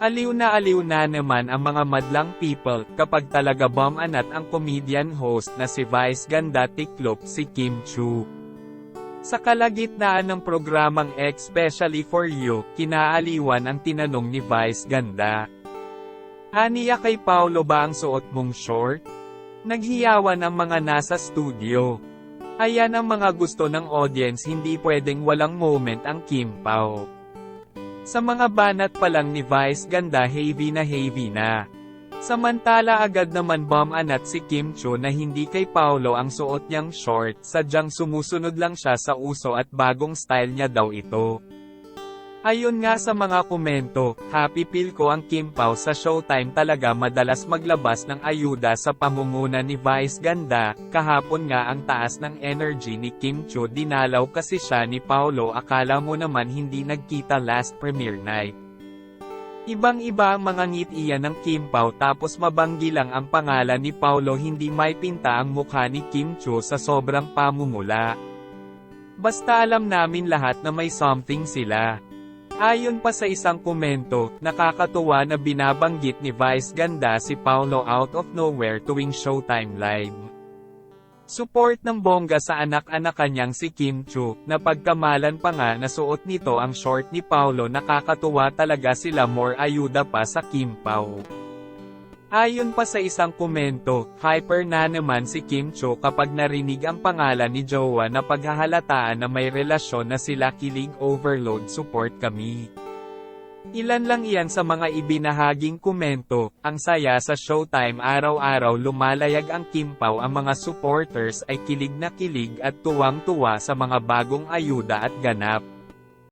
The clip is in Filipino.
Aliw na aliw na naman ang mga madlang people kapag talaga bomb anat ang comedian host na si Vice Ganda Tiklop si Kim Chu. Sa kalagitnaan ng programang Especially for You, kinaaliwan ang tinanong ni Vice Ganda. Aniya kay Paulo ba ang suot mong short? Naghiyawan ang mga nasa studio. Ayan ang mga gusto ng audience hindi pwedeng walang moment ang Kim Pao. Sa mga banat pa lang ni Vice ganda heavy na heavy na. Samantala agad naman bomb anat si Kim Cho na hindi kay Paulo ang suot niyang short, sadyang sumusunod lang siya sa uso at bagong style niya daw ito. Ayon nga sa mga komento, happy feel ko ang Kim Pao sa Showtime talaga madalas maglabas ng ayuda sa pamumuna ni Vice Ganda, kahapon nga ang taas ng energy ni Kim Cho dinalaw kasi siya ni Paulo akala mo naman hindi nagkita last premiere night. Ibang-iba ang mga ngitian ng Kim Pao tapos mabanggi lang ang pangalan ni Paulo hindi may pinta ang mukha ni Kim Cho sa sobrang pamumula. Basta alam namin lahat na may something sila. Ayon pa sa isang komento, nakakatuwa na binabanggit ni Vice Ganda si Paulo out of nowhere tuwing Showtime Live. Support ng bongga sa anak-anakan niyang si Kim Chu, na pagkamalan pa nga na suot nito ang short ni Paulo nakakatuwa talaga sila more ayuda pa sa Kim Pao. Ayon pa sa isang komento, hyper na naman si Kim Cho kapag narinig ang pangalan ni Jowa na paghahalataan na may relasyon na sila kilig overload support kami. Ilan lang iyan sa mga ibinahaging komento, ang saya sa Showtime araw-araw lumalayag ang Kim Pao ang mga supporters ay kilig na kilig at tuwang-tuwa sa mga bagong ayuda at ganap.